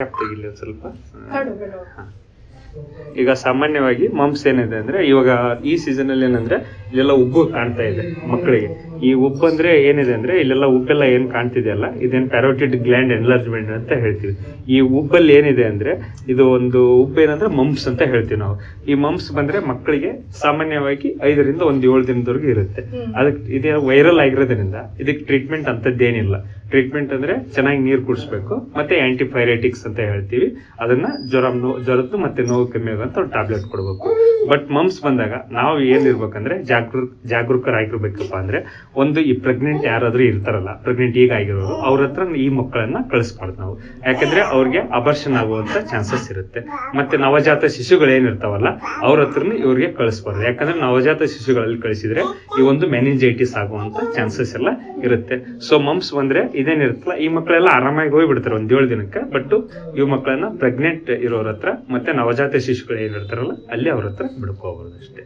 ತೆಗಿಲಿ ಸ್ವಲ್ಪ. ಈಗ ಸಾಮಾನ್ಯವಾಗಿ ಮಮ್ಸ್ ಏನಿದೆ ಅಂದ್ರೆ ಇವಾಗ ಈ ಸೀಸನ್ ಅಲ್ಲಿ ಏನಂದ್ರೆ ಇಲ್ಲೆಲ್ಲ ಉಬ್ಬು ಕಾಣ್ತಾ ಇದೆ ಮಕ್ಕಳಿಗೆ. ಈ ಉಬ್ಬು ಅಂದ್ರೆ ಏನಿದೆ ಅಂದ್ರೆ ಇಲ್ಲೆಲ್ಲ ಉಬ್ಬೆಲ್ಲ ಏನ್ ಕಾಣ್ತಿದೆಯಲ್ಲ ಇದೇನ್ ಪ್ಯಾರೋಟಿಡ್ ಗ್ಲ್ಯಾಂಡ್ ಎನ್ಲಾರ್ಜ್ಮೆಂಟ್ ಅಂತ ಹೇಳ್ತೀವಿ. ಈ ಉಬ್ಬಲ್ಲಿ ಏನಿದೆ ಅಂದ್ರೆ ಇದು ಒಂದು ಉಪ್ಪು ಏನಂದ್ರೆ ಮಂಪ್ಸ್ ಅಂತ ಹೇಳ್ತೀವಿ ನಾವು. ಈ ಮಂಪ್ಸ್ ಬಂದ್ರೆ ಮಕ್ಕಳಿಗೆ ಸಾಮಾನ್ಯವಾಗಿ ಐದರಿಂದ ಒಂದ್ ಏಳು ದಿನದವರೆಗೂ ಇರುತ್ತೆ. ಅದಕ್ಕೆ ಇದೇ ವೈರಲ್ ಆಗಿರೋದ್ರಿಂದ ಇದಕ್ಕೆ ಟ್ರೀಟ್ಮೆಂಟ್ ಅಂತದ್ದೇನಿಲ್ಲ. ಟ್ರೀಟ್ಮೆಂಟ್ ಅಂದ್ರೆ ಚೆನ್ನಾಗಿ ನೀರು ಕುಡಿಸ್ಬೇಕು. ಮತ್ತೆ ಆಂಟಿಫೈರೆಟಿಕ್ಸ್ ಅಂತ ಹೇಳ್ತೀವಿ. ಅದನ್ನ ಜ್ವರ ನೋ ಜ್ವರದ್ದು ಮತ್ತೆ ನೋವು ಕಮ್ಮಿ ಆಗುವಂತ ಒಂದು ಟ್ಯಾಬ್ಲೆಟ್ ಕೊಡಬೇಕು. ಬಟ್ ಮಮ್ಸ್ ಬಂದಾಗ ನಾವು ಏನಿರ್ಬೇಕಂದ್ರೆ ಜಾಗೃ, ಜಾಗರೂಕರಾಗಿರ್ಬೇಕಪ್ಪ ಅಂದ್ರೆ ಒಂದು ಈ ಪ್ರೆಗ್ನೆಂಟ್ ಯಾರಾದ್ರೂ ಇರ್ತಾರಲ್ಲ ಪ್ರೆಗ್ನೆಂಟ್ ಈಗ ಆಗಿರೋರು, ಅವ್ರ ಹತ್ರ ಈ ಮಕ್ಕಳನ್ನ ಕಳಿಸ್ಬಾರ್ದು ನಾವು. ಯಾಕಂದ್ರೆ ಅವ್ರಿಗೆ ಅಬರ್ಷನ್ ಆಗುವಂತ ಚಾನ್ಸಸ್ ಇರುತ್ತೆ. ಮತ್ತೆ ನವಜಾತ ಶಿಶುಗಳು ಏನಿರ್ತಾವಲ್ಲ ಅವ್ರ ಹತ್ರ ಇವ್ರಿಗೆ ಕಳಿಸ್ಬಾರ್ದು. ಯಾಕಂದ್ರೆ ನವಜಾತ ಶಿಶುಗಳಲ್ಲಿ ಕಳಿಸಿದ್ರೆ ಈ ಒಂದು ಮೆನಿಂಜೈಟಿಸ್ ಆಗುವಂತ ಚಾನ್ಸಸ್ ಎಲ್ಲ ಇರುತ್ತೆ. ಸೊ ಮಮ್ಸ್ ಬಂದ್ರೆ ಇದೇನಿರುತ್ತಲ್ಲ, ಈ ಮಕ್ಕಳೆಲ್ಲ ಆರಾಮಾಗಿ ಹೋಗ್ಬಿಡ್ತಾರೆ ಒಂದ್ ಏಳು ದಿನಕ್ಕೆ ಬಟ್ ಇವ್ ಮಕ್ಕಳನ್ನ ಪ್ರೆಗ್ನೆಂಟ್ ಇರೋರ ಹತ್ರ ಮತ್ತೆ ನವಜಾತ ಶಿಶುಗಳು ಏನಿರ್ತಾರಲ್ಲ ಅಲ್ಲಿ ಅವ್ರ ಹತ್ರ ಬಿಡ್ಕೋಬಹುದು ಅಷ್ಟೇ